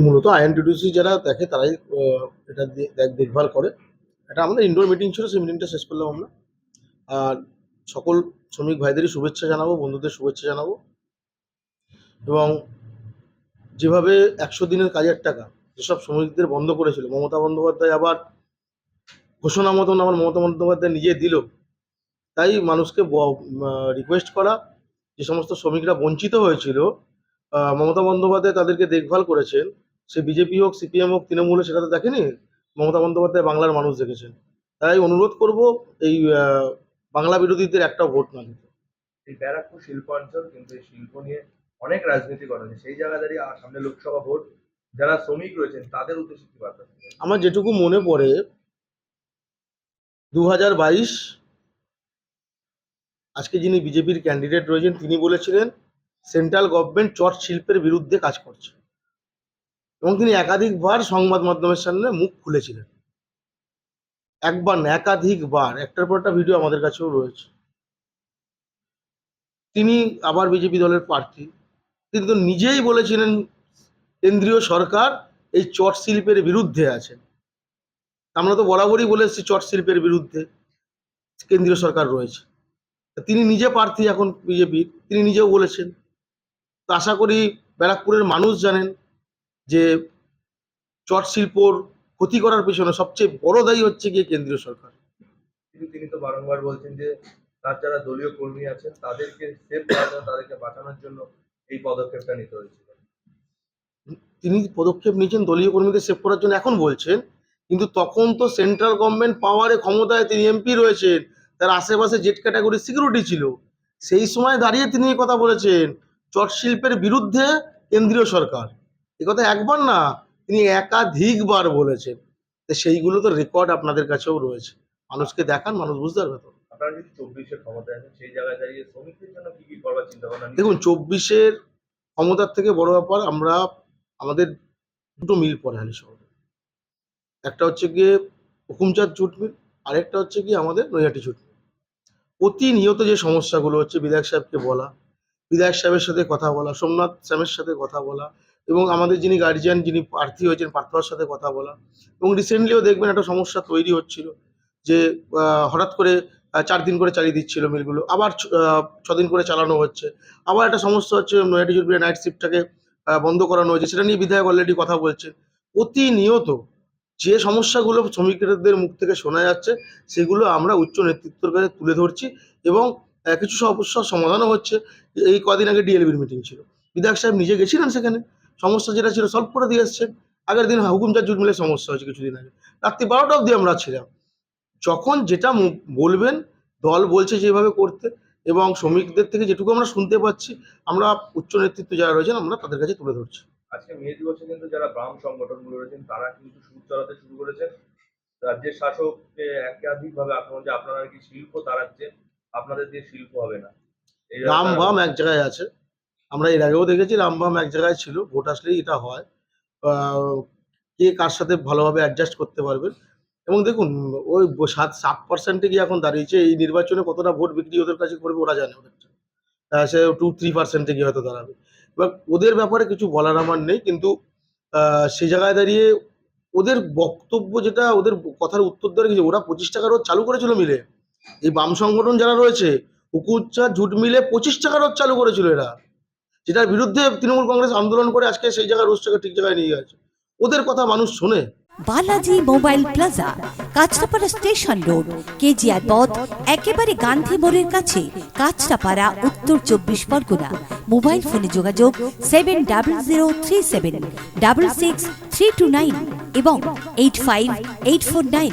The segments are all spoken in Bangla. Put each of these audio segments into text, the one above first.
মূলত আইএনটিডিসি যারা দেখে তারাই এটা দেখ- দেখভাল করে। এটা আমাদের ইনডোর মিটিং ছিল, সেই মিটিংটা শেষ করলাম আমরা। আর সকল শ্রমিক ভাইদেরই শুভেচ্ছা জানাব, বন্ধুদের শুভেচ্ছা জানাব। এবং যেভাবে একশো দিনের কাজের টাকা যেসব শ্রমিকদের বন্ধ করেছিল, মমতা বন্দ্যোপাধ্যায় আবার ঘোষণা মতন আমার মমতা বন্দ্যোপাধ্যায় নিজে দিল, তাই মানুষকে রিকোয়েস্ট করা যে সমস্ত শ্রমিকরা বঞ্চিত হয়েছিল মমতা বন্দ্যোপাধ্যায় তাদেরকে দেখভাল করেছেন সে বিজেপি হোক সিপিএম হোক তৃণমূল সেটা তো দেখেনি মমতা বন্দ্যোপাধ্যায় বাংলার মানুষ দেখেছেন। তাই অনুরোধ করব এই বাংলা বিরোধীদের একটা ভোট না দিতে। এই ব্যারাকপুর শিল্পাঞ্চল কিন্তু এই শিল্প নিয়ে অনেক রাজনীতি করা হয়েছে সেই জায়গা দাঁড়িয়ে সামনে লোকসভা ভোট যারা শ্রমিক রয়েছেন তাদের উদ্দেশ্যে কি বার্তা আমার যেটুকু মনে পড়ে দু হাজার বাইশ আজকে যিনি বিজেপির ক্যান্ডিডেট রয়েছেন তিনি বলেছিলেন সেন্ট্রাল গভর্নমেন্ট চট শিল্পের বিরুদ্ধে কাজ করছে। এবং তিনি একাধিকবার সংবাদ মাধ্যমের সামনে মুখ খুলেছিলেন। একবার না, একাধিকবার। একটার পর একটা ভিডিও আমাদের কাছেও রয়েছে। তিনি আবার বিজেপি দলের প্রার্থী। কিন্তু নিজেই বলেছিলেন, কেন্দ্রীয় সরকার এই চট শিল্পের বিরুদ্ধে আছেন আমরা তো বরাবরই বলে এসেছি চট শিল্পের বিরুদ্ধে কেন্দ্রীয় সরকার রয়েছে। তিনি নিজে প্রার্থী এখন বিজেপির। তিনি নিজেও বলেছেন তো আশা করি ব্যারাকপুরের মানুষ জানেন যে চট শিল্পর ক্ষতি করার পেছনে সবচেয়ে বড় দায়ী হচ্ছে গিয়ে কেন্দ্রীয় সরকার। কিন্তু তিনি তো বারংবার বলছেন যে তার যারা দলীয় কর্মী আছেন তাদেরকে সেভ করার তাদেরকে বাঁচানোর জন্য এই পদক্ষেপটা নিতে হয়েছিল। তিনি পদক্ষেপ নিয়েছেন দলীয় কর্মীদের সেভ করার জন্য এখন বলছেন কিন্তু তখন তো সেন্ট্রাল গভর্নমেন্ট পাওয়ারে ক্ষমতায় তিনি এমপি রয়েছেন তার আশেপাশে জেট ক্যাটাগরি সিকিউরিটি ছিল। সেই সময় দাঁড়িয়ে তিনি কথা বলেছেন চট শিল্পের বিরুদ্ধে কেন্দ্রীয় সরকার। এ কথা একবার না তিনি একাধিকবার বলেছেন। তো সেইগুলো তো রেকর্ড আপনাদের কাছেও রয়েছে। মানুষকে দেখান মানুষ বুঝতে পারবে তো? দেখুন চব্বিশের ক্ষমতার থেকে বড় ব্যাপার আমরা আমাদের দুটো মিল পড়ে হালি শহরে। একটা হচ্ছে গিয়ে হুকুমচাঁদ জুট মিল আরেকটা হচ্ছে গিয়ে আমাদের নৈহাটি জুট মিল। প্রতিনিয়ত যে সমস্যাগুলো হচ্ছে বিধায়ক সাহেবকে বলা বিধায়ক সাহেবের সাথে কথা বলা, সোমনাথ স্যামের সাথে কথা বলা এবং আমাদের যিনি গার্জিয়ান যিনি প্রার্থী হয়েছেন পার্থর সাথে কথা বলা এবং রিসেন্টলিও দেখবেন একটা সমস্যা তৈরি হচ্ছিল যে হঠাৎ করে চার দিন করে চালিয়ে দিচ্ছিল মিলগুলো, আবার ছদিন করে চালানো হচ্ছে, আবার একটা সমস্যা হচ্ছে নয়াটি জুটবিলের নাইট শিফটটাকে বন্ধ করানো হয়েছে, সেটা নিয়ে বিধায়ক অলরেডি কথা বলছেন। প্রতিনিয়ত যে সমস্যাগুলো শ্রমিকদের মুখ থেকে শোনা যাচ্ছে, সেগুলো আমরা উচ্চ নেতৃত্বের কাছে তুলে ধরছি এবং কিছু সমস্যার সমাধানও হচ্ছে। এই কদিন আগে ডিএলবির মিটিং ছিল। বিধায়ক সাহেব নিজে গেছিলেন সেখানে। সমস্যা যেটা ছিল সলভ করে দিয়ে এসছেন। আগের দিন হুকুমচার জুট মিলে সমস্যা হয়েছে কিছুদিন আগে। রাত্রি বারোটা অবধি আমরা ছিলাম। যখন যেটা বলবেন, দল বলছে যেভাবে করতে এবং শ্রমিকদের থেকে যেটুকু আমরা শুনতে পাচ্ছি, আমরা উচ্চ নেতৃত্ব যারা রয়েছেন, আমরা তাদের কাছে তুলে ধরছি। আজকে মে দিবসে কিন্তু যারা বাম সংগঠনগুলো রয়েছেন, তারা কিন্তু সুর চড়াতে শুরু করেছেন। রাজ্যের শাসককে একাধিক ভাবে আক্রমণ যে আপনারা কি শিল্প তাড়াচ্ছে আপনাদের দিয়ে শিল্প হবে না। রাম বাম এক জায়গায় আছে। আমরা এর আগেও দেখেছি রাম বাম এক জায়গায় ছিল ভোট আসলেই এটা হয়। কে কার সাথে ভালোভাবে অ্যাডজাস্ট করতে পারবেন এবং দেখুন ওই সাত সাত পার্সেন্টে গিয়ে এখন দাঁড়িয়েছে এই নির্বাচনে কতটা ভোট বিক্রি ওদের কাছে করবে ওরা জানে ওদের। সে টু থ্রি পার্সেন্টে গিয়ে হয়তো দাঁড়াবে। এবার ওদের ব্যাপারে কিছু বলার আমার নেই কিন্তু আহ, সেই জায়গায় দাঁড়িয়ে ওদের বক্তব্য যেটা ওদের কথার উত্তর দেওয়ার কিছু ওরা পঁচিশ টাকা রোজ চালু করেছিল মিলে। এই বাম সংগঠন যারা রয়েছে উকুচ্চা জুট মিলে পঁচিশ টাকা রোজ চালু করেছিল এরা। যেটার বিরুদ্ধে তৃণমূল কংগ্রেস আন্দোলন করে আজকে সেই জায়গায় রোজটাকে ঠিক জায়গায় নিয়ে গেছে। ওদের কথা মানুষ শুনে। Balaji mobile plaza, Kanchrapara station road, KGR পথ, একেবারে গান্ধী মোড়ের কাছে, কাঁচরাপাড়া, উত্তর চব্বিশ পরগনা। মোবাইল ফোনে যোগাযোগ seven double zero three seven, double six three two nine এবং eight five eight four nine.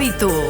hábito.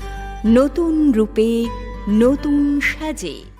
নতুন রূপে নতুন সাজে।